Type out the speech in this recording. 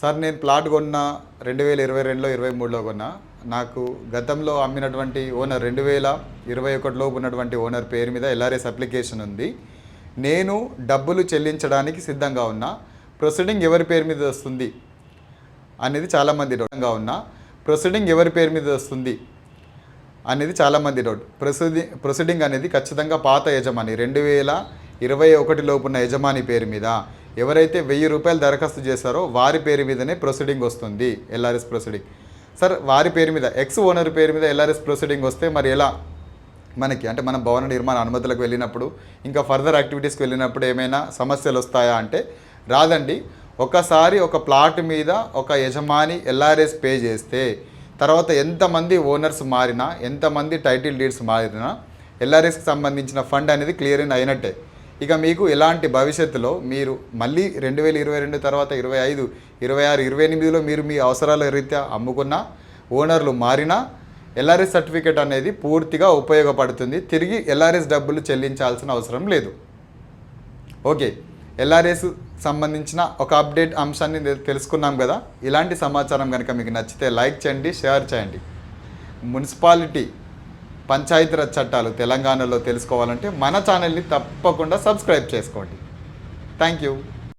Sir నేను plot కొన్న రెండు వేల ఇరవై రెండులో ఇరవై మూడులో కొన్నా. నాకు గతంలో అమ్మినటువంటి ఓనర్ రెండు వేల ఇరవై ఒకటిలో ఉన్నటువంటి ఓనర్ పేరు మీద ఎల్ఆర్ఎస్ అప్లికేషన్ ఉంది. నేను డబ్బులు చెల్లించడానికి సిద్ధంగా ఉన్నా. ప్రొసీడింగ్ ఎవరి పేరు మీద వస్తుంది అనేది చాలామంది డౌట్గా ఉన్నా. ప్రొసీడింగ్ ఎవరి పేరు మీద వస్తుంది అనేది చాలామంది డౌట్. ప్రొసీడి ప్రొసీడింగ్ అనేది ఖచ్చితంగా పాత యజమాని రెండు వేల ఇరవై ఒకటి లోపున్న యజమాని పేరు మీద. ఎవరైతే వెయ్యి రూపాయలు దరఖాస్తు చేశారో వారి పేరు మీదనే ప్రొసీడింగ్ వస్తుంది ఎల్ఆర్ఎస్ ప్రొసీడింగ్ సార్ వారి పేరు మీద ఎక్స్ ఓనర్ పేరు మీద ఎల్ఆర్ఎస్ ప్రొసీడింగ్ వస్తే మరి ఎలా? మనకి అంటే మనం భవన నిర్మాణ అనుమతులకు వెళ్ళినప్పుడు ఇంకా ఫర్దర్ యాక్టివిటీస్కి వెళ్ళినప్పుడు ఏమైనా సమస్యలు వస్తాయా అంటే రాదండి. ఒకసారి ఒక ప్లాట్ మీద ఒక యజమాని ఎల్ఆర్ఎస్ పే చేస్తే తర్వాత ఎంతమంది ఓనర్స్ మారినా ఎంతమంది టైటిల్ డీడ్స్ మారినా ఎల్ఆర్ఎస్కి సంబంధించిన ఫండ్ అనేది క్లియర్ అయినట్టే. ఇక మీకు ఎలాంటి భవిష్యత్తులో మీరు మళ్ళీ రెండు వేల ఇరవై రెండు తర్వాత ఇరవై ఐదు ఇరవై ఆరు ఇరవై ఎనిమిదిలో మీరు మీ అవసరాల రీత్యా అమ్ముకున్నా ఓనర్లు మారినా ఎల్ఆర్ఎస్ సర్టిఫికేట్ అనేది పూర్తిగా ఉపయోగపడుతుంది. తిరిగి ఎల్ఆర్ఎస్ డబ్బులు చెల్లించాల్సిన అవసరం లేదు. ఓకే. ఎల్ఆర్ఎస్ సంబంధించిన ఒక అప్డేట్ అంశాన్ని తెలుసుకున్నాం కదా. ఇలాంటి సమాచారం కనుక మీకు నచ్చితే లైక్ చేయండి షేర్ చేయండి. మున్సిపాలిటీ పంచాయతీరాజ్ చట్టాలు తెలంగాణలో తెలుసుకోవాలంటే మన ఛానల్ని తప్పకుండా సబ్స్క్రైబ్ చేసుకోండి. Thank you.